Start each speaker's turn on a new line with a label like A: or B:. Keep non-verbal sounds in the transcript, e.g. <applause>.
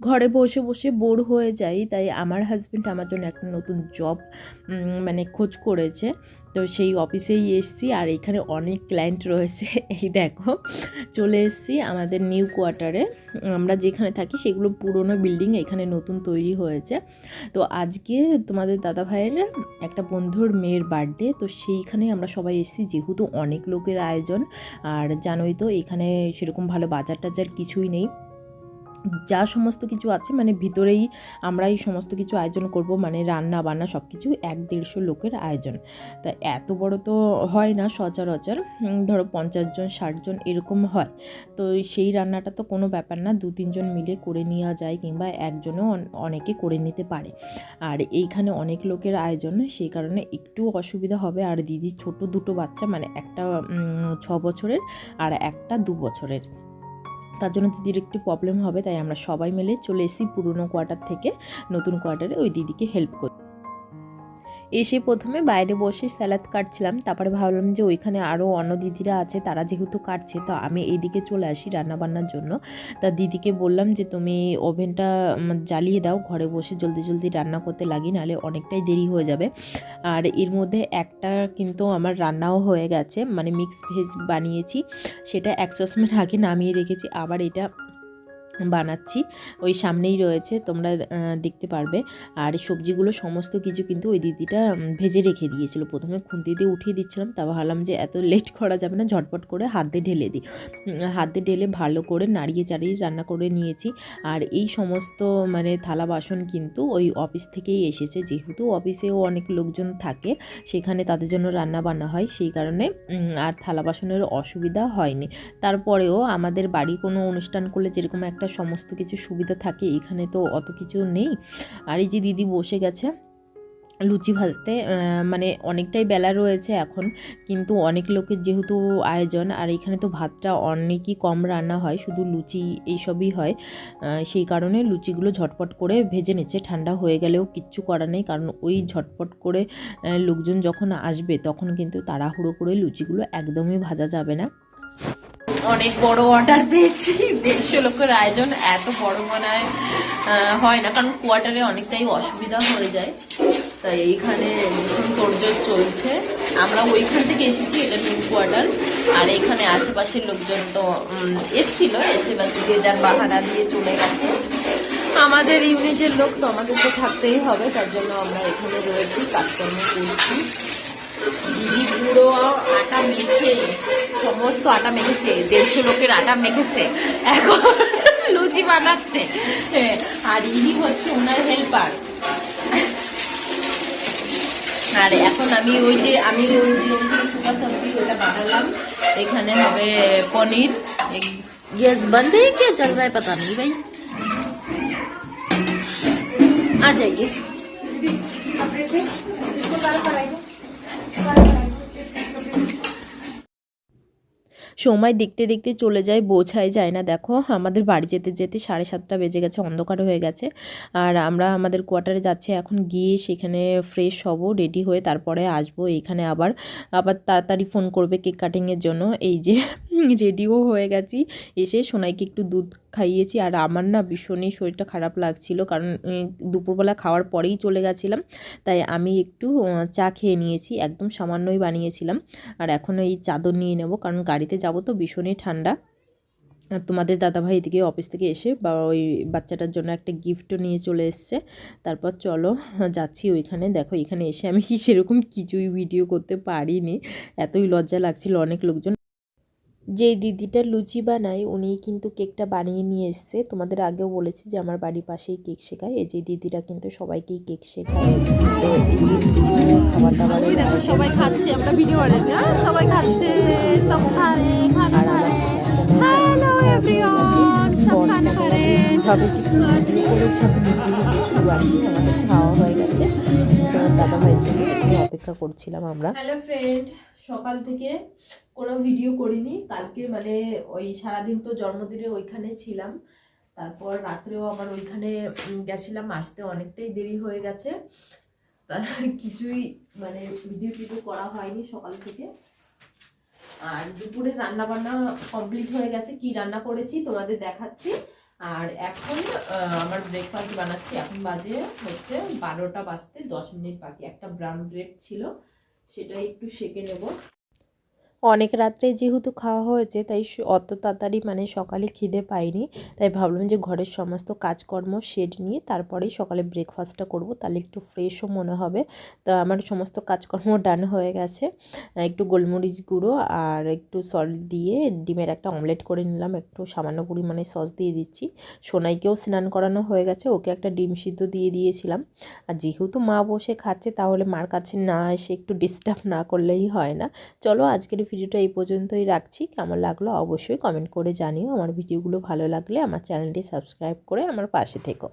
A: ঘরে বসে বসে বোর হয়ে যাই, তাই আমার হাজব্যান্ড আমার জন্য একটা নতুন জব মানে খোঁজ করেছে। তো সেই অফিসেই এসছি আর এখানে অনেক ক্লায়েন্ট রয়েছে। <laughs> এই দেখো, চলে এসছি আমাদের নিউ কোয়ার্টারে আমরা যেখানে থাকি সেগুলো পুরনো বিল্ডিং এখানে নতুন তৈরি হয়েছে। তো আজকে তোমাদের দাদা ভাইয়ের একটা বন্ধুর মেয়ের বার্থডে তো সেইখানে আমরা সবাই এসেছি। যেহেতু অনেক লোকের আয়োজন, আর জানোই তো এখানে সেরকম ভালো বাজার টাজার কিছুই নেই। যা সমস্ত কিছু আছে মানে ভিতরেই আমরা এই সমস্ত কিছু আয়োজন করব মানে রান্না বান্না সব কিছু এক দেড়শো লোকের আয়োজন। তা এত বড় তো হয় না সচরাচর ধরো পঞ্চাশ জন, ষাট জন এরকম হয়। তো সেই রান্নাটা তো কোনো ব্যাপার না, দু তিনজন মিলে করে নেওয়া যায় কিংবা একজনও অন- অনেকে করে নিতে পারে। আর এইখানে অনেক লোকের আয়োজন, সেই কারণে একটু অসুবিধা হবে। আর দিদির ছোট দুটো বাচ্চা মানে একটা ছ বছরের আর একটা দু বছরের। তার জন্য দিদির একটু প্রবলেম হবে, তাই আমরা সবাই মিলে চলে এসেছি পুরনো কোয়ার্টার থেকে নতুন কোয়ার্টারে ওই দিদিকে হেল্প করতে। এসে প্রথমে বাইরে বসে স্যালাদ কাটছিলাম, তারপরে ভাবলাম যে ওইখানে আরও অন্য দিদিরা আছে, তারা যেহেতু কাটছে, তো আমি এইদিকে চলে আসি রান্নাবান্নার জন্য। তা দিদিকে বললাম যে, তুমি ওভেনটা জ্বালিয়ে দাও, ঘরে বসে জলদি জলদি রান্না করতে লাগি, নাহলে অনেকটাই দেরি হয়ে যাবে। আর এর মধ্যে একটা কিন্তু আমার রান্নাও হয়ে গেছে মানে মিক্স ভেজ বানিয়েছি, সেটা এক সসম্যান আগে নামিয়ে রেখেছি, আবার এটা বানাচ্ছি। ওই সামনেই রয়েছে, তোমরা দেখতে পারবে। আর সবজিগুলো সমস্ত কিছু কিন্তু ওই দিদিটা ভেজে রেখে দিয়েছিল। প্রথমে খুন্তি দিয়ে উঠিয়ে দিচ্ছিলাম, তা ভাবলাম যে এত লেট করা যাবে না, ঝটপট করে হাত ঢেলে দিই। হাত ঢেলে ভালো করে নাড়িয়ে চাড়িয়ে রান্না করে নিয়েছি। আর এই সমস্ত মানে থালা বাসন কিন্তু ওই অফিস থেকেই এসেছে। যেহেতু অফিসেও অনেক লোকজন থাকে, সেখানে তাদের জন্য রান্না বান্না হয়। সেই কারণে আর থালা বাসনের অসুবিধা হয়নি। তারপরেও আমাদের বাড়ি কোনো অনুষ্ঠান করলে যেরকম একটা সমস্ত কিছু সুবিধা থাকে, এখানে তো অত কিছু নেই। আর এই যে দিদি বসে গেছে, লুচি ভাজতে মানে অনেকটাই বেলা রয়েছে এখন, কিন্তু অনেক লোকের যেহেতু আয়োজন, আর এখানে তো ভাতটা অনেকই কম রান্না হয়, শুধু লুচি এইসবই হয়। সেই কারণে লুচিগুলো ঝটপট করে ভেজে নিচ্ছে, ঠান্ডা হয়ে গেলেও কিচ্ছু করার নেই, কারণ ওই ঝটপট করে লোকজন যখন আসবে, তখন কিন্তু তাড়াহুড়ো করে লুচিগুলো একদমই ভাজা যাবে না। অনেক বড় অর্ডার পেয়েছি। দেড়শো লোকের আয়োজন এত বড় মনে হয় না, কারণ কোয়ার্টারে অনেকটাই অসুবিধা হয়ে যায়। তাই এইখানে ভীষণ তোড়জোড় চলছে। আমরা ওইখান থেকে এসেছি, এটা নিউ কোয়ার্টার আর এখানে আশেপাশের লোকজন তো এসছিল, এসে বাস যে যার বাহানা দিয়ে চলে গেছে। আমাদের ইউনিটের লোক তো আমাদের তো থাকতেই হবে, তার জন্য আমরা এখানে রয়েছি, কাজকর্ম করছি। দিদি পুরো আটা মেখে সমস্ত আটা মেখেছে দেড়শো লোকের আটা মেখেছে। এখন লুচি বানাচ্ছে। হ্যাঁ, আর ইনি হচ্ছে ওনার হেল্পার আর এখন আমি ওই যে আমি ওই যে সুপার সবজি ওটা বানালাম। এখানে হবে পনির।
B: গ্যাস বন্ধ হয়ে কে চল রা পাতা নেই ভাই। আ যাইয়ে। দিদি আপনি
A: সময় দেখতে দেখতে চলে যায়, বোঝাই যায় না। দেখো, আমাদের বাড়ি যেতে যেতে সাড়ে সাতটা বেজে গেছে, অন্ধকার হয়ে গেছে। আর আমরা আমাদের কোয়ার্টারে যাচ্ছি, এখন গিয়ে সেখানে ফ্রেশ হব রেডি হয়ে তারপরে আসব। এখানে আবার আবার তাড়াতাড়ি ফোন করবে কেক কাটিংয়ের জন্য। এই যে রেডিও হয়ে গেছি। এসে সোনাইকে একটু দুধ খাইয়েছি। আর আমার না ভীষণই শরীরটা খারাপ লাগছিল। কারণ দুপুরবেলা খাওয়ার পরেই চলে গেছিলাম। তাই আমি একটু চা খেয়ে নিয়েছি। একদম সামান্যই বানিয়েছিলাম। আর এখন এই চাদর নিয়ে নেব। কারণ গাড়িতে যাব তো ভীষণই ঠান্ডা। আর তোমাদের দাদাভাই এদিকে অফিস থেকে এসে বা, ওই বাচ্চাটার জন্য একটা গিফটও নিয়ে চলে এসছে। তারপর চলো, যাচ্ছি ওইখানে। দেখো, এখানে এসে আমি সেরকম কিছুই ভিডিও করতে পারিনি। এতই লজ্জা লাগছিল। অনেক লোকজন যে দিদিটা লুচি বানায় উনি কিন্তু কেকটা বানিয়ে নিয়ে এসছে। তোমাদের আগেও বলেছি যে আমার বাড়ির পাশেই কেক শেখায়। এই যে দিদিরা কিন্তু সবাইকেই কেক শেখায়। তো এই যে খাবার দাবার
B: দেখো সবাই খাচ্ছে আমরা ভিডিও বানাই না সবাই খাচ্ছে সব খারে খানা খারে হ্যালো এভরিওয়ান সব খানা খারে
A: ভাবেছি কি ভিডিও আমি নিজেই বুঝতে পারিনি আমাদের খাওয়া হয়ে গেছে। তোমার দাদা ভাইয়ের জন্য একটু অপেক্ষা করছিলাম আমরা। হ্যালো ফ্রেন্ড সকাল থেকে কোনো ভিডিও করিনি। কালকে মানে ওই সারাদিন তো জন্মদিনে ওইখানে ছিলাম। তারপর রাত্রেও আমার ওইখানে গেছিলাম। আসতে অনেকটাই দেরি হয়ে গেছে। কিছুই মানে ভিডিও টিডিও করা হয়নি সকাল থেকে। আর দুপুরে রান্না বান্না কমপ্লিট হয়ে গেছে। কি রান্না করেছি তোমাদের দেখাচ্ছি। আর এখন আমার ব্রেকফাস্ট বানাচ্ছি। এখন বাজে হচ্ছে বারোটা বাজতে দশ মিনিট বাকি। একটা ব্রাউন ব্রেড ছিল, সেটা একটু সেকে নেব। অনেক রাত্রে যেহেতু খাওয়া হয়েছে, তাই অত তাড়াতাড়ি মানে সকালে খিদে পাইনি। তাই ভাবলাম যে ঘরের সমস্ত কাজকর্ম সেট নিয়ে তারপরেই সকালে ব্রেকফাস্টটা করব। তাহলে একটু ফ্রেশও মনে হবে। তা আমার সমস্ত কাজকর্ম ডান হয়ে গেছে। একটু গোলমরিচ গুঁড়ো আর একটু সল্ট দিয়ে ডিমের একটা অমলেট করে নিলাম। একটু সামান্য পরিমাণে সস দিয়ে দিচ্ছি। সোনাইকেও স্নান করানো হয়ে গেছে। ওকে একটা ডিম সিদ্ধ দিয়ে দিয়েছিলাম। আর যেহেতু মা বসে খাচ্ছে, তাহলে মার কাছে না এসে একটু ডিস্টার্ব না করলেই হয় না। চলো আজকের ভিডিওটা এই পর্যন্তই রাখছি। কেমন লাগল অবশ্যই কমেন্ট করে জানিও। আমার ভিডিওগুলো ভালো লাগলে আমার চ্যানেলটি সাবস্ক্রাইব করে আমার পাশে থেকো।